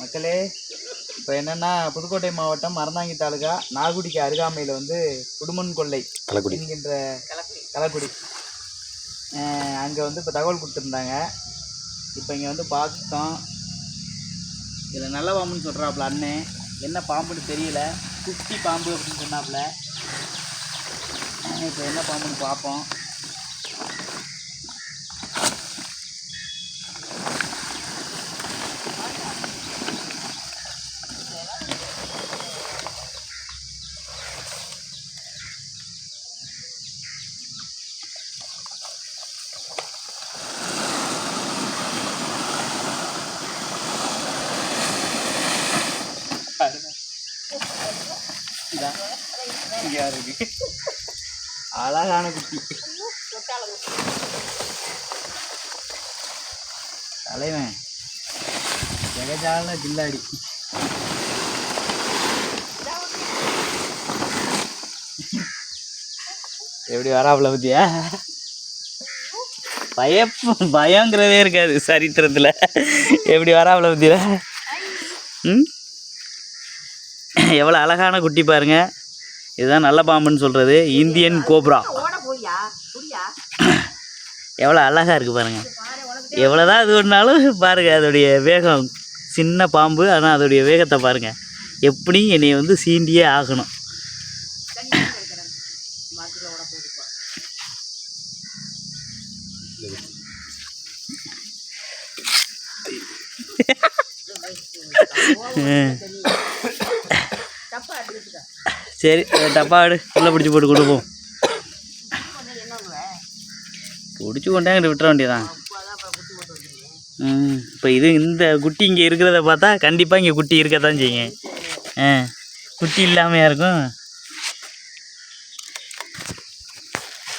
மக்களே இப்போ என்னென்னா புதுக்கோட்டை மாவட்டம் மறந்தாங்கி தாலுகா நாகுடிக்கு அருகாமையில் வந்து குடுமன் கொள்ளை என்கின்ற கலக்குடி. அங்கே வந்து இப்போ தகவல் கொடுத்துருந்தாங்க. இப்போ இங்கே வந்து பார்த்தோம் இதில் நல்ல பாம்புன்னு சொல்கிறாப்புல அண்ணன் என்ன பாம்புன்னு தெரியல. குட்டி பாம்பு அப்படின்னு சொன்னாப்புல இப்போ என்ன பாம்புன்னு பார்ப்போம் அழகான குட்டி. தலைவன். ஜெகஜால கில்லாடி எப்படி வராப்புல பத்தியா? பய பயங்கிறதே இருக்காது சரித்திரத்தில். எப்படி வராப்புல பத்தியா? ம்? எவ்வளோ அழகான குட்டி பாருங்க. இதுதான் நல்ல பாம்புன்னு சொல்கிறது இந்தியன் கோப்ரா. எவ்வளோ அழகாக இருக்குது பாருங்க. எவ்வளோதான் இது ஒன்றாலும் பாருங்கள் அதோடைய வேகம். சின்ன பாம்பு ஆனால் அதோடைய வேகத்தை பாருங்கள் எப்படியும் என்னை வந்து சீண்டியே ஆகணும். சரி டப்பா ஆடு உள்ள பிடிச்சி போட்டு கொடுப்போம் பிடிச்சி கொண்டாங்கிட்டு விட்டுற வேண்டியதான் ம் இப்போ இது இந்த குட்டி இங்கே இருக்கிறத பார்த்தா கண்டிப்பாக இங்கே குட்டி இருக்க தான் செய்யுங்க ஆ குட்டி இல்லாமையா இருக்கும்.